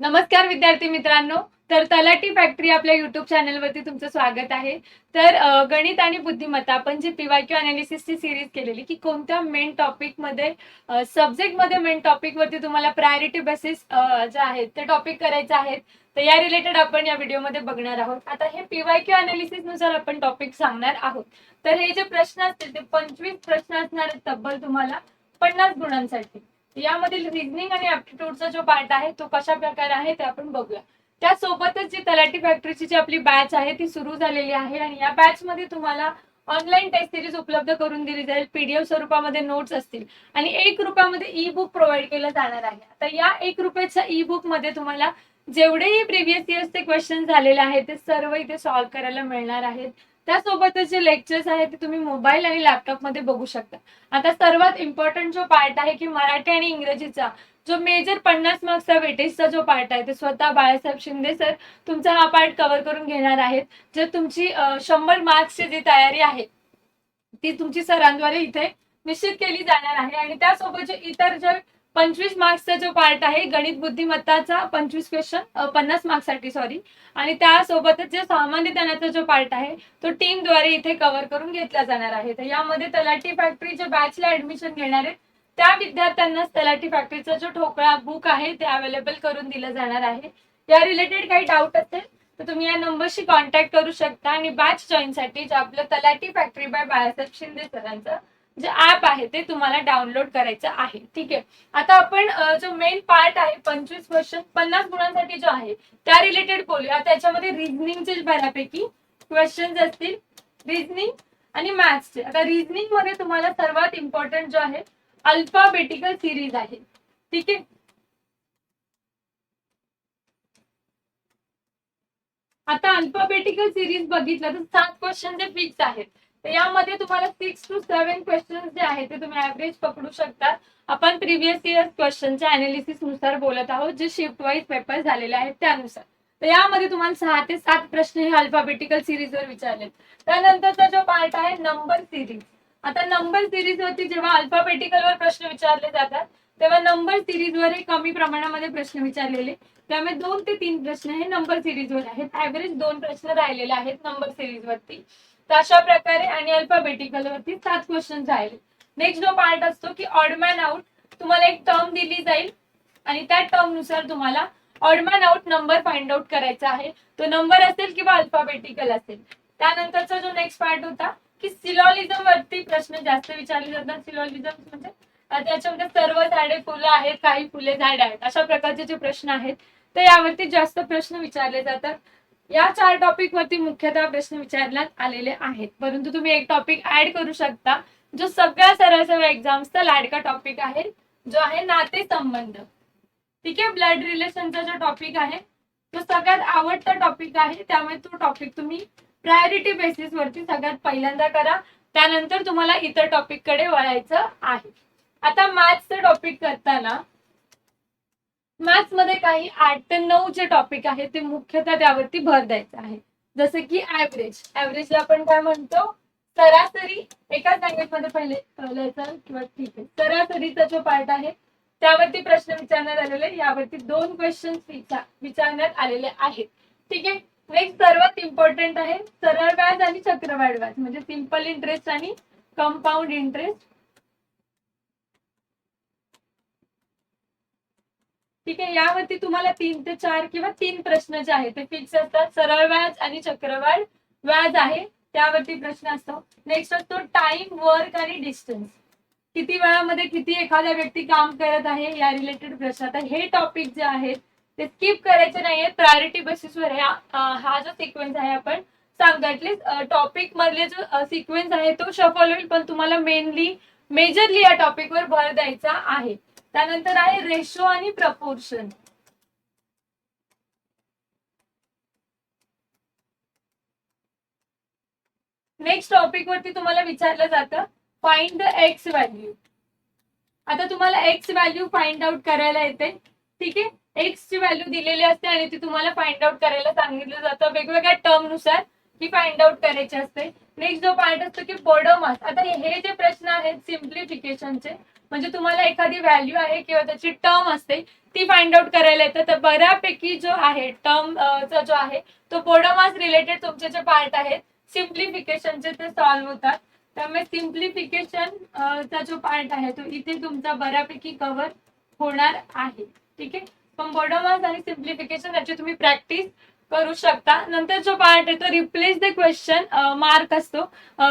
नमस्कार विद्यार्थी मित्रांनो. तर तलाटी फॅक्टरी आपल्या युट्यूब चॅनलवरती तुमचं स्वागत आहे. तर गणित आणि बुद्धिमत्ता आपण जी पीवायक्यू अनालिसिसची सिरीज केलेली की कोणत्या मेन टॉपिकमध्ये सब्जेक्टमध्ये मेन टॉपिकवरती तुम्हाला प्रायोरिटी बेसिस जे आहेत ते टॉपिक करायचे आहेत तर या रिलेटेड आपण या व्हिडिओमध्ये बघणार आहोत. आता हे पीवायक्यू अनालिसिसनुसार आपण टॉपिक सांगणार आहोत. तर हे जे प्रश्न असतील ते पंचवीस प्रश्न असणार आहेत तब्बल तुम्हाला पन्नास गुणांसाठी. यामधील रिझनिंग आणि ऍप्टिट्यूडचा जो पार्ट आहे तो कशा प्रकारे आहे ते आपण बघूया. त्यासोबतच जी तलाठी फॅक्टरीची जी आपली बॅच आहे ती सुरू झालेली आहे आणि या बॅच मध्ये तुम्हाला ऑनलाईन टेस्ट सिरीज उपलब्ध करून दिली जाईल. पीडीएफ स्वरूपामध्ये नोट्स असतील. आणि एक रुपयामध्ये ई बुक प्रोव्हाइड केलं जाणार आहे. आता या एक रुपयाच्या ई बुकमध्ये तुम्हाला जेवढेही प्रिव्हियस इयर्सचे क्वेश्चन झालेले आहेत ते सर्व इथे सॉल्व्ह करायला मिळणार आहेत. त्यासोबतच जे लेक्चर्स आहेत ते तुम्ही मोबाईल आणि लॅपटॉपमध्ये बघू शकता. आता सर्वात इम्पॉर्टंट जो पार्ट आहे की मराठी आणि इंग्रजीचा जो मेजर पन्नास मार्क्सचा वेटेजचा जो पार्ट आहे ते स्वतः बाळासाहेब शिंदे सर तुमचा हा पार्ट कव्हर करून घेणार आहेत. जर तुमची शंभर मार्क्सची जी तयारी आहे ती तुमची सरांद्वारे इथे निश्चित केली जाणार आहे. आणि त्यासोबत जे इतर जे पंचवीस मार्क्सचा जो पार्ट आहे गणित बुद्धिमत्ताचा पंचवीस क्वेश्चन पन्नास मार्क्ससाठी सॉरी आणि त्यासोबतच जे सामान्य ज्ञानाचा जो पार्ट आहे तो टीमद्वारे इथे कव्हर करून घेतला जाणार आहे. तर यामध्ये तलाठी फॅक्टरीच्या बॅचला ऍडमिशन घेणार आहेत. त्या विद्यार्थ्यांनाच तलाठी फॅक्टरीचा जो ठोकळा बुक आहे ते अवेलेबल करून दिलं जाणार आहे. या रिलेटेड काही डाऊट असेल तर तुम्ही या नंबरशी कॉन्टॅक्ट करू शकता. आणि बॅच जॉईनसाठी जे आपलं तलाठी फॅक्टरी बाय बाळासाहेब शिंदे सरांचं जे ऍप आहे ते तुम्हाला डाउनलोड करायचं आहे. ठीक आहे? आता आपण जो मेन पार्ट आहे पंचवीस क्वेश्चन पन्नास गुणांसाठी जो आहे त्या रिलेटेड बोलूया. त्याच्यामध्ये रिझनिंगचे बऱ्यापैकी क्वेश्चन्स असतील. रिझनिंग आणि मॅथ्सचे आता रिझनिंगमध्ये तुम्हाला सर्वात इम्पॉर्टंट जो आहे अल्फाबेटिकल सिरीज आहे. ठीक आहे? आता अल्फाबेटिकल सिरीज बघितलं तर सात क्वेश्चन जे फिक्स आहेत. तर यामध्ये तुम्हाला सिक्स टू सेव्हन क्वेश्चन जे आहेत ते तुम्ही ऍव्हरेज पकडू शकता. आपण प्रिव्हियस इयर क्वेश्चनच्या अनालिसिसनुसार बोलत आहोत जे शिफ्ट वाईज पेपर झालेले आहेत त्यानुसार. तर यामध्ये तुम्हाला सहा ते सात प्रश्न हे अल्फाबेटिकल सिरीजवर विचारले त्यानंतरचा जो पार्ट आहे नंबर सिरीज आता नंबर सिरीज वरती जेव्हा अल्फाबेटिकल वर प्रश्न विचारले जातात तेव्हा नंबर सिरीज वर हे कमी प्रमाणामध्ये प्रश्न विचारलेले. त्यामुळे दोन ते तीन प्रश्न हे नंबर सिरीज वर आहेत. ऍव्हरेज दोन प्रश्न राहिलेले आहेत नंबर सिरीज वरती. तर अशा प्रकारे आणि अल्फाबेटिकल वरती सात क्वेश्चन राहिले नेक्स्ट जो पार्ट असतो की ऑडमॅन आउट तुम्हाला एक टर्म दिली जाईल. आणि त्या टर्मनुसार तुम्हाला odd man out number find out करायचा आहे. तो नंबर असेल किंवा अल्फाबेटिकल असेल. त्यानंतरचा जो नेक्स्ट पार्ट होता की सिलॉलिझम वरती प्रश्न जास्त विचारले जातात. सिलॉलिझम म्हणजे त्याच्यामध्ये सर्व झाडे फुलं आहेत काही फुले झाडे आहेत. अशा प्रकारचे जे प्रश्न आहेत तर यावरती जास्त प्रश्न विचारले जातात. या चार टॉपिक वरती मुख्यतः प्रश्न विचारण्यात आलेले आहेत. परंतु तुम्ही एक टॉपिक ऍड करू शकता जो सगळ्या सरळ सर्व एक्झाम्सचा लाडका टॉपिक आहे जो आहे नाते संबंध. ठीक आहे? ब्लड रिलेशनचा जो टॉपिक आहे तो सगळ्यात आवडता टॉपिक आहे त्यामुळे तो टॉपिक तुम्ही प्रायोरिटी बेसिस वरती सगळ्यात पहिल्यांदा करा. त्यानंतर तुम्हाला इतर टॉपिककडे वळायचं आहे. आता मॅथ्सचं टॉपिक करताना मॅथ्समध्ये काही आठ ते नऊ जे टॉपिक आहेत ते मुख्यतः त्यावरती भर द्यायचा आहे. जसं की ऍव्हरेज ऍव्हरेजला आपण काय म्हणतो? सरासरी एकाच लँग्वेजमध्ये पहिले लिहायचं किंवा ठीक आहे. सरासरीचा जो पार्ट आहे त्यावरती प्रश्न विचारण्यात आलेले यावरती दोन क्वेश्चन विचारण्यात आलेले आहेत. ठीक आहे? नेक्स्ट सर्वात इम्पॉर्टंट आहे सरळ व्याज आणि चक्रवाढ व्याज. म्हणजे सिंपल इंटरेस्ट आणि कंपाऊंड इंटरेस्ट ठीक आहे यावरती तुम्हाला तीन ते चार किंवा तीन प्रश्न जे आहेत ते फिक्स असतात. सरळ व्याज आणि चक्रवाढ व्याज आहे त्यावरती प्रश्न असतो. नेक्स्ट असतो टाइम वर्क आणि डिस्टन्स किती वेळामध्ये किती एखादा व्यक्ती काम करत आहे या रिलेटेड प्रश्न. आता हे टॉपिक जे आहेत ते स्किप करायचे नाहीये प्रायोरिटी बेसिसवर आहे. हा जो सिक्वेन्स आहे आपण सांगतो ऍटलीस्ट टॉपिक मधले जो सिक्वेन्स आहे तो शफल होईल पण तुम्हाला मेनली मेजरली या टॉपिकवर भर द्यायचा आहे. त्यानंतर आहे रेशो आणि प्रपोर्शन. नेक्स्ट टॉपिक वरती तुम्हाला विचारलं जातं फाइंड द एक्स व्हॅल्यू आता तुम्हाला एक्स व्हॅल्यू फाइंड आउट करायला येते. ठीक आहे? एक्स ची व्हॅल्यू दिलेली असते आणि ती तुम्हाला फाइंड आउट करायला सांगितलं जातं. वेगवेगळ्या टर्मनुसार ही फाइंड आउट करायची असते. नेक्स्ट जो पार्ट असतो की पोडोमास आता हे जे प्रश्न आहेत सिम्प्लिफिकेशनचे म्हणजे तुम्हाला एखादी व्हॅल्यू आहे किंवा त्याची टर्म असते ती फाइंड आउट करायला येतं. तर बऱ्यापैकी जो आहे टर्म चा जो आहे तो पोडोमास रिलेटेड तुमचे जे पार्ट आहेत सिम्प्लिफिकेशनचे ते सॉल्व्ह होतात. त्यामुळे सिम्प्लिफिकेशन चा जो पार्ट आहे तो इथे तुमचा बऱ्यापैकी कव्हर होणार आहे. ठीक आहे? पण पोडोमास आणि सिम्प्लिफिकेशन याची तुम्ही प्रॅक्टिस करू शकता. नंतर जो पार्ट येतो रिप्लेस द क्वेश्चन मार्क असतो.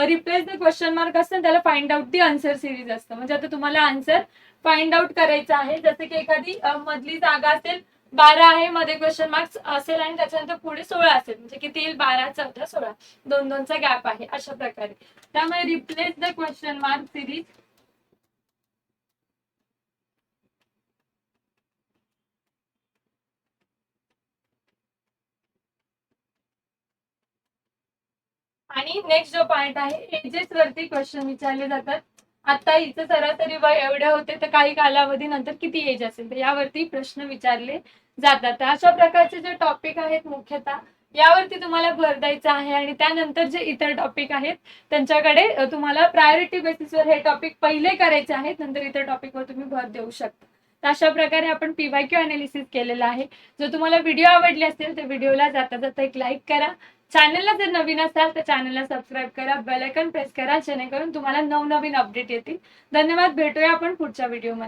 रिप्लेस द क्वेश्चन मार्क असतो त्याला find out the answer series असतं. म्हणजे आता तुम्हाला आन्सर फाइंड आउट करायचं आहे. जसं की एखादी मधली जागा असेल बारा आहे मध्ये क्वेश्चन मार्क्स असेल आणि त्याच्यानंतर पुढे सोळा असेल. म्हणजे किती येईल? बारा चौदा सोळा. दोन दोनचा गॅप आहे. अशा प्रकारे. त्यामुळे replace the question mark series आणि नेक्स्ट जो पॉइंट आहे एजेस वरती क्वेश्चन विचारले जातात आता हिचं सरासरी वय एवढे होते तर काही कालावधी नंतर किती एज असेल? तर यावरती प्रश्न विचारले जातात. अशा प्रकारचे जे टॉपिक आहेत मुख्यतः यावरती तुम्हाला भर द्यायचा आहे आणि त्यानंतर जे इतर टॉपिक आहेत त्यांच्याकडे तुम्हाला प्रायोरिटी बेसिसवर हे टॉपिक पहिले करायचे आहेत नंतर इतर टॉपिकवर तुम्ही भर देऊ शकता. तर अशा प्रकारे आपण पीवाय क्यू अनालिसिस केलेला आहे. जर तुम्हाला व्हिडिओ आवडले असेल तर व्हिडिओला जाता जाता एक लाईक करा. चॅनलला जर नवीन असाल तर चॅनलला सबस्क्राईब करा. बेलायकन प्रेस करा जेणेकरून तुम्हाला नवनवीन अपडेट येतील. धन्यवाद. भेटूया आपण पुढच्या व्हिडिओमध्ये